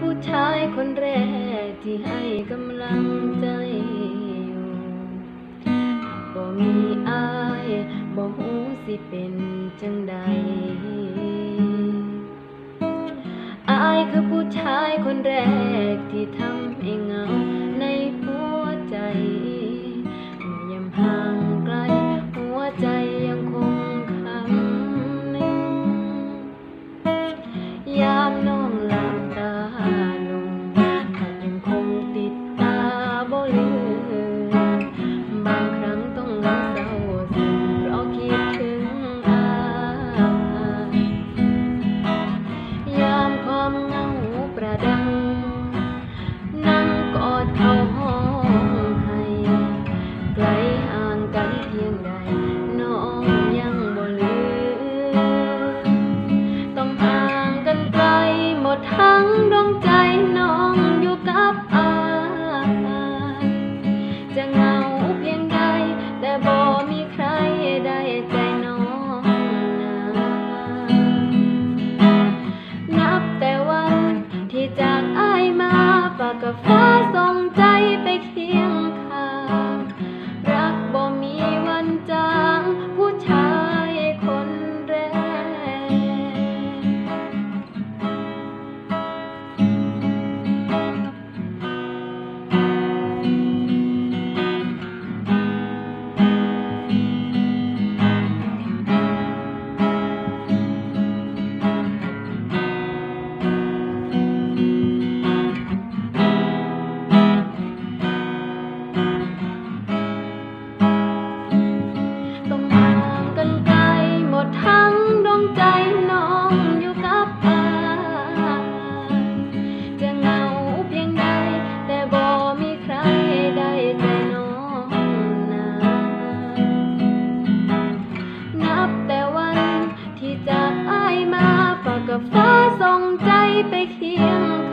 ผู้ชายคนแรกที่ให้กำลังใจอยู่บ่มีอายบ่หูสิเป็นจังใดอายคือผู้ชายคนแรกที่ทำให้เงา ทรงใจไปเคียง